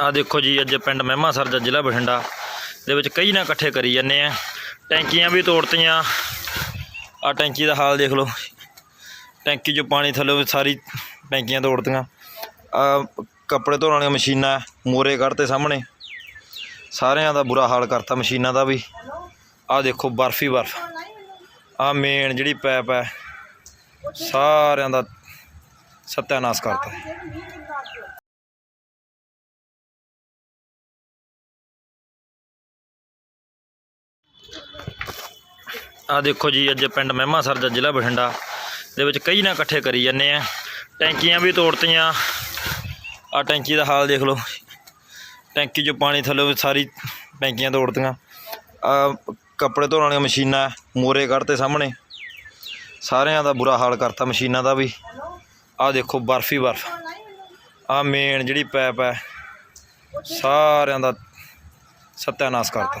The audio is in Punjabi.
ਆ ਦੇਖੋ ਜੀ, ਅੱਜ ਪਿੰਡ ਮਹਿਮਾ ਸਰਜਾ ਜ਼ਿਲ੍ਹਾ ਬਠਿੰਡਾ ਦੇ ਵਿੱਚ ਕਈ ਨਾ ਇਕੱਠੇ ਕਰੀ ਜਾਂਦੇ ਆ। ਟੈਂਕੀਆਂ ਵੀ ਤੋੜਤੀਆਂ। ਆ ਟੈਂਕੀ ਦਾ ਹਾਲ ਦੇਖ ਲਓ। ਟੈਂਕੀ 'ਚੋਂ ਪਾਣੀ ਥੱਲੇ ਸਾਰੀ ਟੈਂਕੀਆਂ ਤੋੜਤੀਆਂ। ਆ ਕੱਪੜੇ ਧੋਣ ਵਾਲੀਆਂ ਮਸ਼ੀਨਾਂ ਮੋਰੇ ਕਰਤੇ ਸਾਹਮਣੇ। ਸਾਰਿਆਂ ਦਾ ਬੁਰਾ ਹਾਲ ਕਰਤਾ ਮਸ਼ੀਨਾਂ ਦਾ ਵੀ। ਆ ਦੇਖੋ, ਬਰਫੀ ਬਰਫ। ਆ ਮੇਨ ਜਿਹੜੀ ਪੈਪ ਹੈ, ਸਾਰਿਆਂ ਦਾ ਸਤਿਆਨਾਸ਼ ਕਰਤਾ। ਆ ਦੇਖੋ ਜੀ, ਅੱਜ ਪਿੰਡ ਮਹਿਮਾ ਸਰਜਾ ਜ਼ਿਲ੍ਹਾ ਬਠਿੰਡਾ ਦੇ ਵਿੱਚ ਕਈ ਨਾ ਇਕੱਠੇ ਕਰੀ ਜਾਂਦੇ ਆ। ਟੈਂਕੀਆਂ ਵੀ ਤੋੜਤੀਆਂ। ਆ ਟੈਂਕੀ ਦਾ ਹਾਲ ਦੇਖ ਲਓ। ਟੈਂਕੀ 'ਚੋਂ ਪਾਣੀ ਥੱਲੇ ਸਾਰੀ ਟੈਂਕੀਆਂ ਤੋੜਤੀਆਂ। ਆ ਕੱਪੜੇ ਧੋਣ ਵਾਲੀਆਂ ਮਸ਼ੀਨਾਂ ਮੋਰੇ ਕਰਤੇ ਸਾਹਮਣੇ। ਸਾਰਿਆਂ ਦਾ ਬੁਰਾ ਹਾਲ ਕਰਤਾ ਮਸ਼ੀਨਾਂ ਦਾ ਵੀ। ਆ ਦੇਖੋ, ਬਰਫੀ ਬਰਫ। ਆ ਮੇਨ ਜਿਹੜੀ ਪੈਪ ਹੈ, ਸਾਰਿਆਂ ਦਾ ਸਤਿਆਨਾਸ਼ ਕਰਤਾ।